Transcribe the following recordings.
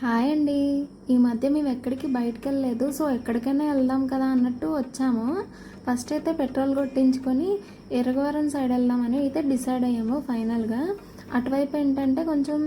Hi అండి. ఈ మధ్య మేము ఎక్కడికి బయటకు వెళ్ళలేదు సో ఎక్కడికైనా వెళ్దాం కదా అన్నట్టు వచ్చాము. ఫస్ట్ అయితే పెట్రోల్ కొట్టించుకొని ఎరగవరం సైడ్ వెళ్దామని అయితే డిసైడ్ అయ్యాము ఫైనల్గా. అటువైపు ఏంటంటే కొంచెం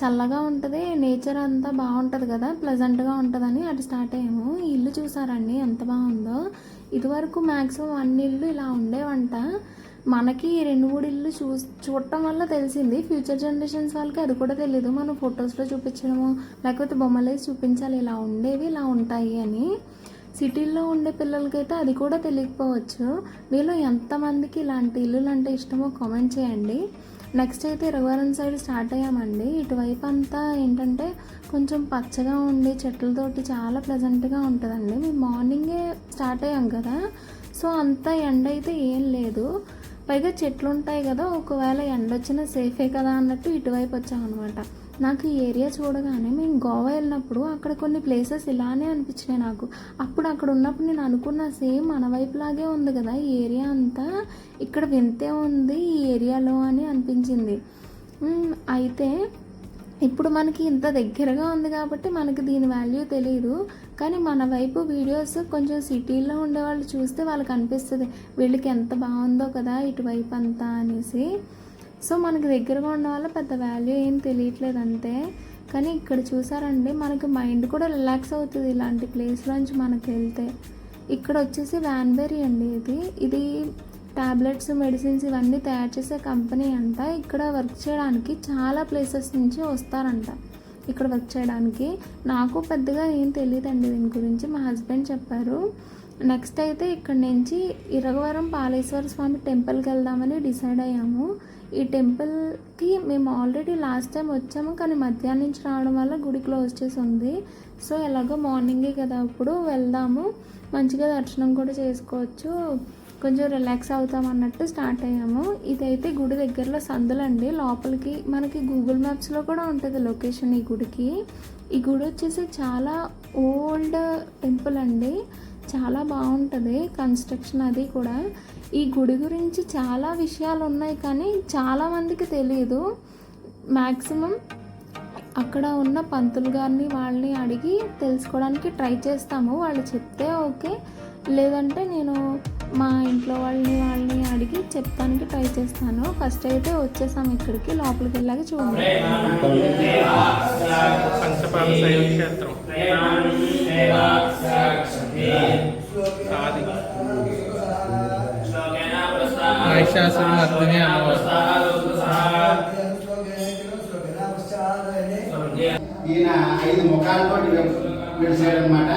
చల్లగా ఉంటుంది నేచర్ అంతా బాగుంటుంది కదా ప్లెజెంట్గా ఉంటుందని అటు స్టార్ట్ అయ్యాము. ఈ ఇల్లు చూసారండి ఎంత బాగుందో. ఇదివరకు మ్యాక్సిమం అన్ని ఇల్లు ఇలా ఉండేవంట. మనకి ఈ రెండు మూడు ఇల్లు చూ చూడటం వల్ల తెలిసింది. ఫ్యూచర్ జనరేషన్స్ వాళ్ళకి అది కూడా తెలియదు మనం ఫొటోస్లో చూపించడము లేకపోతే బొమ్మలు వేసి చూపించాలి. ఇలా ఉండేవి ఇలా ఉంటాయి అని. సిటీల్లో ఉండే పిల్లలకైతే అది కూడా తెలియకపోవచ్చు. మీలో ఎంతమందికి ఇలాంటి ఇల్లులు అంటే ఇష్టమో కామెంట్ చేయండి. నెక్స్ట్ అయితే ఇరవరం సైడ్ స్టార్ట్ అయ్యామండి. ఇటువైపు అంతా ఏంటంటే కొంచెం పచ్చగా ఉండి చెట్లతోటి చాలా ప్లెజెంట్గా ఉంటుందండి. మేము మార్నింగే స్టార్ట్ అయ్యాం కదా. సో అంత ఎండ అయితే ఏం లేదు. పైగా చెట్లు ఉంటాయి కదా ఒకవేళ ఎండ వచ్చినా సేఫే కదా అన్నట్టు ఇటువైపు వచ్చామన్నమాట. నాకు ఈ ఏరియా చూడగానే మేము గోవా వెళ్ళినప్పుడు అక్కడ కొన్ని ప్లేసెస్ ఇలానే అనిపించినాయి నాకు. అప్పుడు అక్కడ ఉన్నప్పుడు నేను అనుకున్న సేమ్ మన వైపులాగే ఉంది కదా ఈ ఏరియా అంతా ఇక్కడ వింతే ఉంది ఈ ఏరియాలో అని అనిపించింది. అయితే ఇప్పుడు మనకి ఇంత దగ్గరగా ఉంది కాబట్టి మనకి దీని వాల్యూ తెలియదు కానీ మన వైపు వీడియోస్ కొంచెం సిటీలో ఉండే వాళ్ళు చూస్తే వాళ్ళకి అనిపిస్తుంది వీళ్ళకి ఎంత బాగుందో కదా ఇటువైపు అంతా అనేసి. సో మనకి దగ్గరగా ఉన్న వల్ల పెద్ద వాల్యూ ఏం తెలియట్లేదు అంతే. కానీ ఇక్కడ చూసారండి మనకి మైండ్ కూడా రిలాక్స్ అవుతుంది ఇలాంటి ప్లేస్లోంచి మనకి వెళ్తే. ఇక్కడ వచ్చేసి వ్యాన్బెరీ అండి ఇది. ఇది టాబ్లెట్స్ మెడిసిన్స్ ఇవన్నీ తయారు చేసే కంపెనీ అంట. ఇక్కడ వర్క్ చేయడానికి చాలా ప్లేసెస్ నుంచి వస్తారంట. ఇక్కడ వర్క్ చేయడానికి. నాకు పెద్దగా ఏం తెలియదండి దీని గురించి. మా హస్బెండ్ చెప్పారు. నెక్స్ట్ అయితే ఇక్కడ నుంచి ఇరగవరం పాలేశ్వర స్వామి టెంపుల్కి వెళ్దామని డిసైడ్ అయ్యాము. ఈ టెంపుల్కి మేము ఆల్రెడీ లాస్ట్ టైం వచ్చాము కానీ మధ్యాహ్నం నుంచి రావడం వల్ల గుడి క్లోజ్ చేసి ఉంది. సో ఎలాగో మార్నింగే కదా అప్పుడు వెళ్దాము. మంచిగా దర్శనం కూడా చేసుకోవచ్చు. కొంచెం రిలాక్స్ అవుతాం అన్నట్టు స్టార్ట్ అయ్యాము. ఇదైతే గుడి దగ్గరలో సందులండి. లోపలికి మనకి గూగుల్ మ్యాప్స్లో కూడా ఉంటుంది లొకేషన్ ఈ గుడికి. ఈ గుడి వచ్చేసి చాలా ఓల్డ్ టెంపుల్ అండి. చాలా బాగుంటుంది కన్స్ట్రక్షన్ అది కూడా. ఈ గుడి గురించి చాలా విషయాలు ఉన్నాయి కానీ చాలామందికి తెలియదు. మ్యాక్సిమం అక్కడ ఉన్న పంతులు గారిని వాళ్ళని అడిగి తెలుసుకోవడానికి ట్రై చేస్తాము. వాళ్ళు చెప్తే ఓకే. లేదంటే నేను మా ఇంట్లో వాళ్ళని వాళ్ళని అడిగి చెప్తానికి ట్రై చేస్తాను. ఫస్ట్ అయితే వచ్చేసాం ఇక్కడికి లోపలికి వెళ్ళాక చూడండి ఈయన ఐదు ముఖాలతో విడిచాడు అనమాట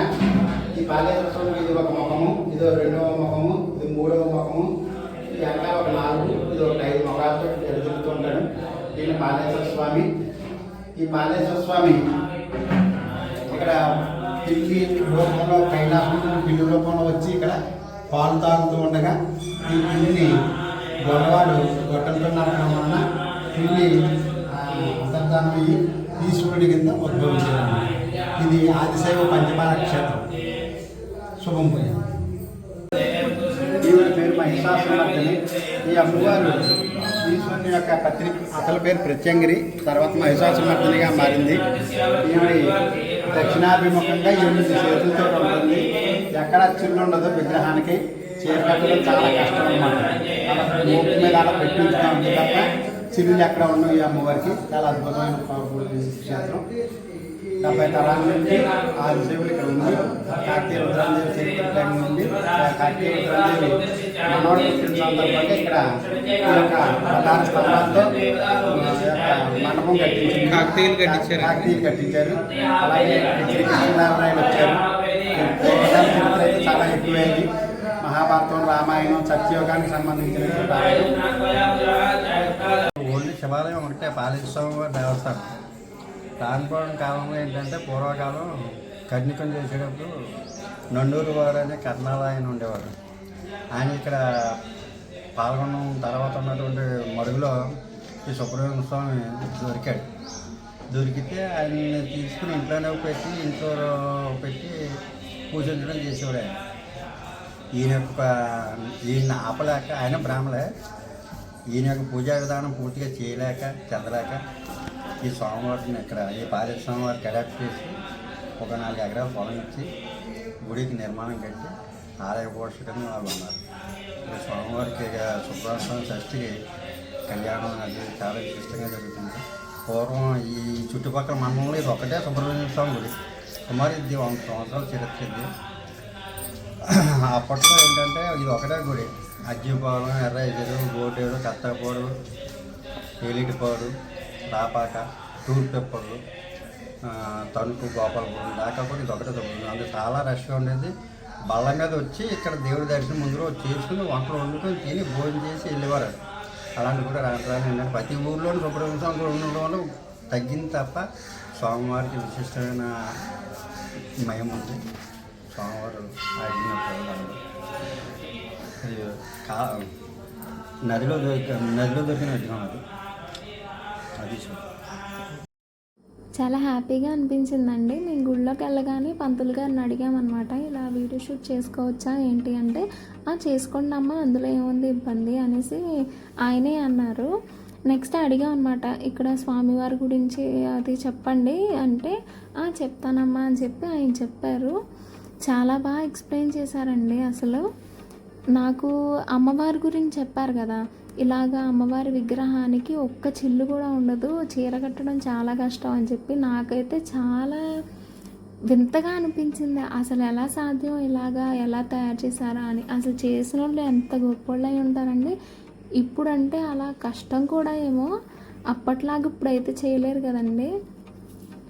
పాలేశ్వరం స్వామి ఇది ఒక ముఖము ఇది రెండవ ముఖము ఇది మూడవ ముఖము ఇది ఒక నాలుగు ఇది ఒక ఐదు ముఖాలతో ఎదుగుతుంటాడు దీని పాలేశ్వర స్వామి. ఈ పాలేశ్వర స్వామి ఇక్కడ పిల్లి రూపంలో కైలాసం పిల్లి రూపంలో వచ్చి ఇక్కడ పాలు తాగుతూ ఉండగా ఈ పిల్లిని గొడవాడు గొట్టంతో వలన పిల్లి ఆ, అంతర్ధానం అయ్యి ఈశ్వరుడి కింద ఉద్భవించారు ఇది ఆదిశైవ పంచమాల క్షేత్రం శుభం పోయింది ఈవిడ పేరు మహిషాసురమర్దిని ఈ అమ్మవారు ఈశ్వరుని యొక్క పత్రిక అసలు పేరు ప్రత్యంగిరి తర్వాత మహిషాసురమర్దినిగా మారింది. ఈవిడ దక్షిణాభిముఖంగా ఎనిమిది చేతులతో ఉంటుంది. ఎక్కడ చిల్లు ఉండదు విగ్రహానికి చేపట్టడం చాలా కష్టం అన్నమాట. అలా మూపు మీద అలా పెట్టించుగా తప్ప చిల్లు ఎక్కడ ఉండవు ఈ అమ్మవారికి. చాలా అద్భుతమైన క్షేత్రం. డెబ్బై తరాల నుంచి ఆరు సేవలు ఇక్కడ ఉంది. కార్తీయ రుద్రాందేవి చరిత్ర టైం నుండి కార్తీయ రుద్రాందేవి మనోడు పుట్టిన సందర్భంగా ఇక్కడ ఈ యొక్క ప్రధాన స్తంభాలతో ఈ యొక్క మండపం కట్టించారు. కట్టించారు. అలాగే శ్రీకృష్ణనారాయణ వచ్చారు. చరిత్ర అయితే చాలా ఎక్కువైంది. మహాభారతం రామాయణం సత్యయోగానికి సంబంధించిన ఓన్లీ శివాలయం ఒకటే పాలిస్తాం దేవస్థానం. రానుకోవడం కాలంలో ఏంటంటే పూర్వకాలం కన్నికం చేసేటప్పుడు నండూరు వారు అనే కర్ణాల ఆయన ఉండేవారు ఆయన ఇక్కడ పాల్గొనడం తర్వాత ఉన్నటువంటి మడుగులో ఈ సుబ్రహ్మణ్య స్వామి దొరికాడు. దొరికితే ఆయన్ని తీసుకుని ఇంట్లోనే పెట్టి ఇంట్లో పెట్టి పూజించడం చేసేవాడు ఆయన. ఈయన యొక్క ఈయన ఆపలేక ఆయన బ్రాహ్మలే. ఈయన యొక్క పూజా విధానం పూర్తిగా చేయలేక చెందలేక ఈ సోమవారం ఇక్కడ ఈ పాలిత స్వామివారికి అడాప్ట్ చేసి ఒక నాలుగు ఎకరాల పొలం ఇచ్చి గుడికి నిర్మాణం కట్టి ఆలయ పోషకంగా వాళ్ళు ఉన్నారు. ఈ స్వామివారికి ఇక షష్ఠికి కళ్యాణం అది చాలా విశిష్టంగా జరుగుతుంది. పూర్వం ఈ చుట్టుపక్కల మండలంలో ఇది ఒకటే సుబ్రహ్మణ్య స్వామి గుడి. సుమారు ఇది వంద సంవత్సరాలు చరిత్ర ఇది. అప్పట్లో ఏంటంటే ఇది ఒకటే గుడి. అజ్జిపాలెం ఎదురు గోటేరు కత్తపాడు ఏలిటిపాడు రాపాక తూర్పెప్పడు తణుకు గోపాలపురం దాకా కూడా ఇది ఒకటే దొరుకుతుంది అందులో చాలా రష్గా ఉండేది. బళ్ళ మీద వచ్చి ఇక్కడ దేవుడి దర్శనం ముందు రోజు చేసుకుని వంటలు వండుకొని తిని భోజనం చేసి వెళ్ళేవారు. అలాంటి కూడా రాని ప్రతి ఊర్లోని సుబ్రహ్మణ్య స్వామి కూడా ఉండడం వల్ల తగ్గింది తప్ప స్వామివారికి విశిష్టమైన మయం ఉంది. స్వామివారు కా నదిలో దొరికి నదిలో దొరికిన విగ్రహం అది. అది చాలా హ్యాపీగా అనిపించిందండి. మేము గుళ్ళోకి వెళ్ళగానే పంతులు గారిని అడిగామన్నమాట ఇలా వీడియో షూట్ చేసుకోవచ్చా? ఏంటి? అంటే ఆ చేసుకోండి అమ్మా అందులో ఏముంది ఇబ్బంది? అనేసి ఆయనే అన్నారు. నెక్స్ట్ అడిగాం అనమాట ఇక్కడ స్వామివారి గురించి అది చెప్పండి. అంటే "ఆ, చెప్తానమ్మా అని చెప్పి ఆయన చెప్పారు. చాలా బాగా ఎక్స్ప్లెయిన్ చేశారండి అసలు. నాకు అమ్మవారి గురించి చెప్పారు కదా ఇలాగా అమ్మవారి విగ్రహానికి ఒక్క చిల్లు కూడా ఉండదు చీర కట్టడం చాలా కష్టం అని చెప్పి నాకైతే చాలా వింతగా అనిపించింది. అసలు ఎలా సాధ్యం ఇలాగా ఎలా తయారు చేశారా అని. అసలు చేసిన వాళ్ళు ఎంత గొప్పోళ్ళు అయి ఉంటారండి. ఇప్పుడంటే అలా కష్టం కూడా ఏమో అప్పట్లాగా ఇప్పుడైతే చేయలేరు కదండి.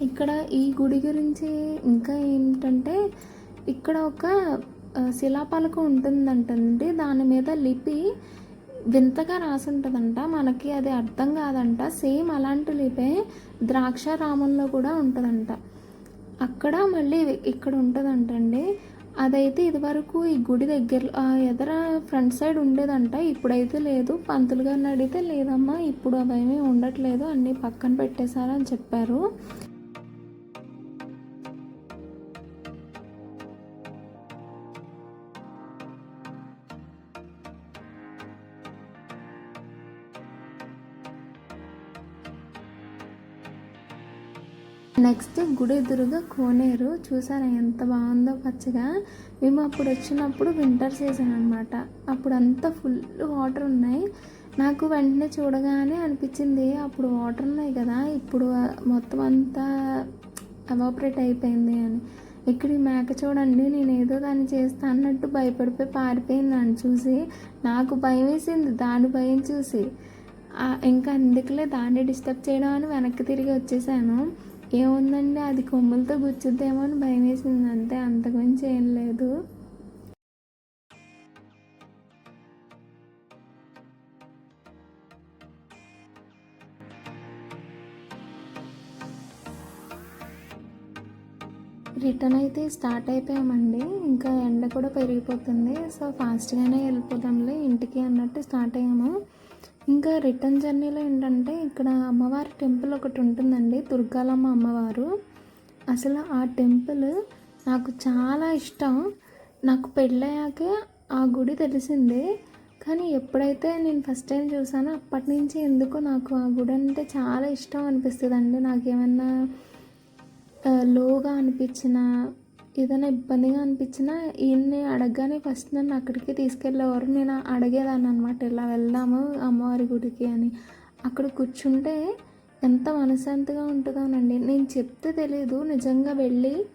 ఇక్కడ ఈ గుడి గురించి ఇంకా ఏంటంటే ఇక్కడ ఒక శిలాపలకం ఉంటుందంటండి. దాని మీద లిపి వింతగా రాసి ఉంటుందంట మనకి అది అర్థం కాదంట. సేమ్ అలాంటి లిపే ద్రాక్షారామంలో కూడా ఉంటుందంట. అక్కడ మళ్ళీ ఇక్కడ ఉంటుందంటండి. అదైతే ఇదివరకు ఈ గుడి దగ్గర ఎదర ఫ్రంట్ సైడ్ ఉండేదంట. ఇప్పుడైతే లేదు. పంతులు గారిని అడిగితే లేదమ్మా ఇప్పుడు అవేమీ ఉండట్లేదు. అన్నీ పక్కన పెట్టేశారని చెప్పారు. నెక్స్ట్ గుడి ఎదురుగా కోనేరు. చూసారా ఎంత బాగుందో పచ్చగా. మేము అప్పుడు వచ్చినప్పుడు వింటర్ సీజన్ అనమాట అప్పుడు అంతా ఫుల్ వాటర్ ఉన్నాయి. నాకు వెంటనే చూడగానే అనిపించింది అప్పుడు వాటర్ ఉన్నాయి కదా. ఇప్పుడు మొత్తం అంతా ఎవాపరేట్ అయిపోయింది అని. ఇక్కడ ఈ మేక చూడండి నేను ఏదో దాన్ని చేస్తా అన్నట్టు భయపడిపోయి పారిపోయింది దాన్ని చూసి నాకు భయం వేసింది దాని భయం చూసి. ఇంకా అందుకులే దాన్ని డిస్టర్బ్ చేయడం అని వెనక్కి తిరిగి వచ్చేసాను. ఏముందండి? అది కొమ్ములతో గుచ్చుద్దేమో అని భయం వేసింది అంతే అంతకుమించి ఏం లేదు. రిటర్న్ అయితే స్టార్ట్ అయిపోయామండి. ఇంకా ఎండ కూడా పెరిగిపోతుంది. సో ఫాస్ట్గానే వెళ్ళిపోదాంలే ఇంటికి అన్నట్టు స్టార్ట్ అయ్యాము. ఇంకా రిటర్న్ జర్నీలో ఏంటంటే ఇక్కడ అమ్మవారి టెంపుల్ ఒకటి ఉంటుందండి దుర్గాలమ్మ అమ్మవారు. అసలు ఆ టెంపుల్ నాకు చాలా ఇష్టం. నాకు పెళ్ళయ్యాకే ఆ గుడి తెలిసింది. కానీ ఎప్పుడైతే నేను ఫస్ట్ టైం చూసానో అప్పటి నుంచి ఎందుకో నాకు ఆ గుడి అంటే చాలా ఇష్టం అనిపిస్తుంది అండి నాకేమన్నా లోగా అనిపించిన ఏదైనా ఇబ్బందిగా అనిపించినా ఈయన్ని అడగగానే ఫస్ట్ నన్ను అక్కడికి తీసుకెళ్ళేవారు. నేను అడిగేదాన్ని అనమాట ఇలా వెళ్దాము అమ్మవారి గుడికి అని. అక్కడ కూర్చుంటే ఎంత మనశ్శాంతిగా ఉంటుందోనండి నేను చెప్తే తెలియదు నిజంగా వెళ్ళి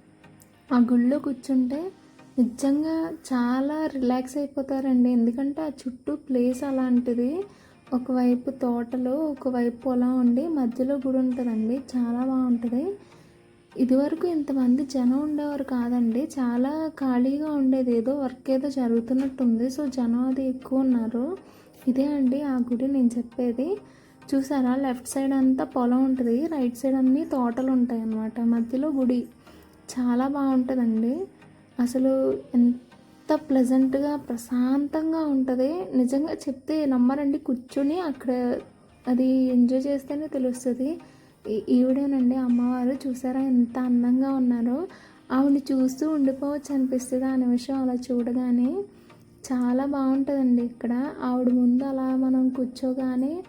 ఆ గుళ్ళో కూర్చుంటే నిజంగా చాలా రిలాక్స్ అయిపోతారండి. ఎందుకంటే ఆ చుట్టూ ప్లేస్ అలాంటిది ఒకవైపు తోటలు ఒకవైపు పొలం ఉండి మధ్యలో గుడి ఉంటుందండి. చాలా బాగుంటుంది. ఇదివరకు ఇంతమంది జనం ఉండేవారు కాదండి. చాలా ఖాళీగా ఉండేది. ఏదో వర్క్ ఏదో జరుగుతున్నట్టుంది. సో జనం అది ఎక్కువ ఉన్నారు. ఇదే అండి ఆ గుడి నేను చెప్పేది. చూసారా? లెఫ్ట్ సైడ్ అంతా పొలం ఉంటుంది. రైట్ సైడ్ అన్నీ తోటలు ఉంటాయి అన్నమాట. మధ్యలో గుడి. చాలా బాగుంటుందండి. అసలు ఎంత ప్లెజెంట్గా ప్రశాంతంగా ఉంటుంది. నిజంగా చెప్తే నమ్మరండి. కూర్చొని అక్కడ అది ఎంజాయ్ చేస్తేనే తెలుస్తుంది. ఈవిడేనండి అమ్మవారు చూసారా ఎంత అందంగా ఉన్నారో. ఆవిడని చూస్తూ ఉండిపోవచ్చు అనిపిస్తుంది. ఆ నిమిషం అలా చూడగానే చాలా బాగుంటుందండి ఇక్కడ. ఆవిడ ముందు అలా మనం కూర్చోగానే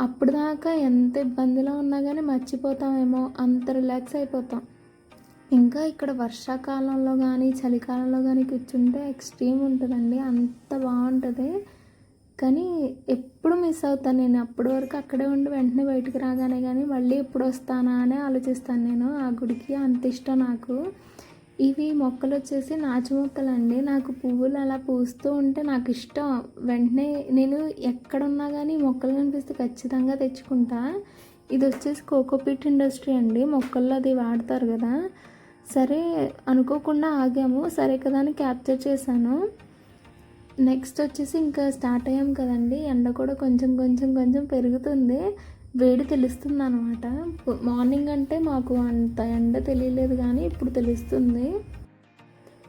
అప్పుడు దాకా ఎంత ఇబ్బందిలో ఉన్నా కానీ మర్చిపోతామేమో. అంత రిలాక్స్ అయిపోతాం. ఇంకా ఇక్కడ వర్షాకాలంలో కానీ చలికాలంలో కానీ కూర్చుంటే ఎక్స్ట్రీమ్ ఉంటుందండి. అంత బాగుంటుంది. కానీ ఎప్పుడు మిస్ అవుతాను నేను. అప్పటి వరకు అక్కడే ఉండి వెంటనే బయటకు రాగానే కానీ మళ్ళీ ఎప్పుడు వస్తానా అని ఆలోచిస్తాను నేను. ఆ గుడికి అంత ఇష్టం నాకు. ఇవి మొక్కలు వచ్చేసి నాచు మొక్కలు అండి నాకు పువ్వులు అలా పూస్తూ ఉంటే నాకు ఇష్టం. వెంటనే నేను ఎక్కడున్నా కానీ మొక్కలు కనిపిస్తే ఖచ్చితంగా తెచ్చుకుంటా. ఇది వచ్చేసి కోకోపీట్ ఇండస్ట్రీ అండి. మొక్కల్లో అది వాడతారు కదా. సరే అనుకోకుండా ఆగాము. సరే కదా అని క్యాప్చర్ చేశాను. నెక్స్ట్ వచ్చేసి ఇంకా స్టార్ట్ అయ్యాం కదండి. ఎండ కూడా కొంచెం కొంచెం కొంచెం పెరుగుతుంది. వేడి తెలుస్తుంది అనమాట మార్నింగ్ అంటే మాకు అంత ఎండ తెలియలేదు కానీ ఇప్పుడు తెలుస్తుంది.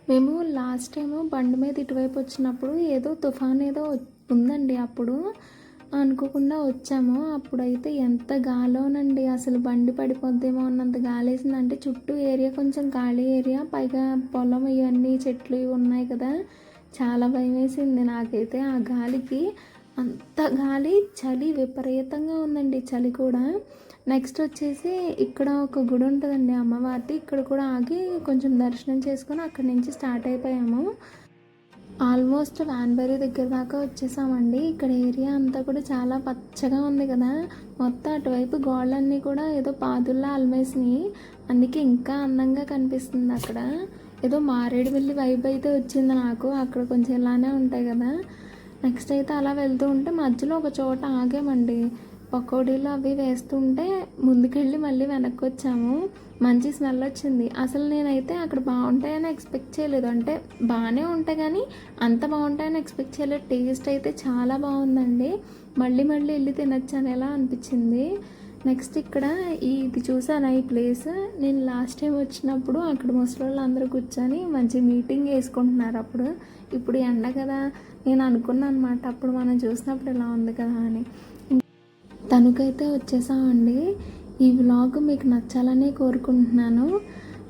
మేము లాస్ట్ టైము బండి మీద ఇటువైపు వచ్చినప్పుడు ఏదో తుఫాన్ ఏదో ఉందండి అప్పుడు. అనుకోకుండా వచ్చాము. అప్పుడైతే ఎంత గాలోనండి. అసలు బండి పడిపోద్దేమో అన్నంత గాలేసిందంటే చుట్టూ ఏరియా కొంచెం ఖాళీ ఏరియా. పైగా పొలం ఇవన్నీ చెట్లు ఇవి ఉన్నాయి కదా. చాలా భయం వేసింది నాకైతే ఆ గాలికి అంత గాలి చలి విపరీతంగా ఉందండి. చలి కూడా. నెక్స్ట్ వచ్చేసి ఇక్కడ ఒక గుడి ఉంటుందండి అమ్మవారిది. ఇక్కడ కూడా ఆగి కొంచెం దర్శనం చేసుకొని అక్కడి నుంచి స్టార్ట్ అయిపోయాము. ఆల్మోస్ట్ వ్యాన్బరీ దగ్గర దాకా వచ్చేసామండి. ఇక్కడ ఏరియా అంతా కూడా చాలా పచ్చగా ఉంది కదా. మొత్తం అటువైపు గోడలన్నీ కూడా ఏదో పాదుల్లా అలమేసినాయి. అందుకే ఇంకా అందంగా కనిపిస్తుంది అక్కడ. ఏదో మారేడు వెళ్ళి వైబ్ అయితే వచ్చింది నాకు. అక్కడ కొంచెం ఇలానే ఉంటాయి కదా. నెక్స్ట్ అయితే అలా వెళ్తూ ఉంటే మధ్యలో ఒక చోట ఆగామండి. పకోడీలు అవి వేస్తుంటే ముందుకెళ్ళి మళ్ళీ వెనక్కి వచ్చాము మంచి స్మెల్ వచ్చింది. అసలు నేనైతే అక్కడ బాగుంటాయని ఎక్స్పెక్ట్ చేయలేదు. అంటే బాగానే ఉంటాయి కానీ అంత బాగుంటాయని ఎక్స్పెక్ట్ చేయలేదు. టేస్ట్ అయితే చాలా బాగుందండి. మళ్ళీ మళ్ళీ వెళ్ళి తినచ్చు ఎలా అనిపించింది. నెక్స్ట్ ఇక్కడ ఇది చూసాను ఈ ప్లేస్ నేను లాస్ట్ టైం వచ్చినప్పుడు అక్కడ ముసలి అందరూ కూర్చొని మంచి మీటింగ్ వేసుకుంటున్నారు అప్పుడు. ఇప్పుడు ఎండ కదా నేను అనుకున్నాను అనమాట అప్పుడు మనం చూసినప్పుడు ఇలా ఉంది కదా అని. తణుకైతే వచ్చేసామండి. ఈ వ్లాగ్ మీకు నచ్చాలని కోరుకుంటున్నాను.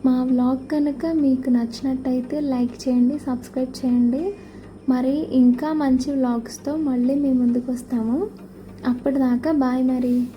మా వ్లాగ్ కనుక మీకు నచ్చినట్టయితే లైక్ చేయండి సబ్స్క్రైబ్ చేయండి. మరి ఇంకా మంచి వ్లాగ్స్తో మళ్ళీ మీ ముందుకు వస్తాము. అప్పటిదాకా బాయ్ మరి.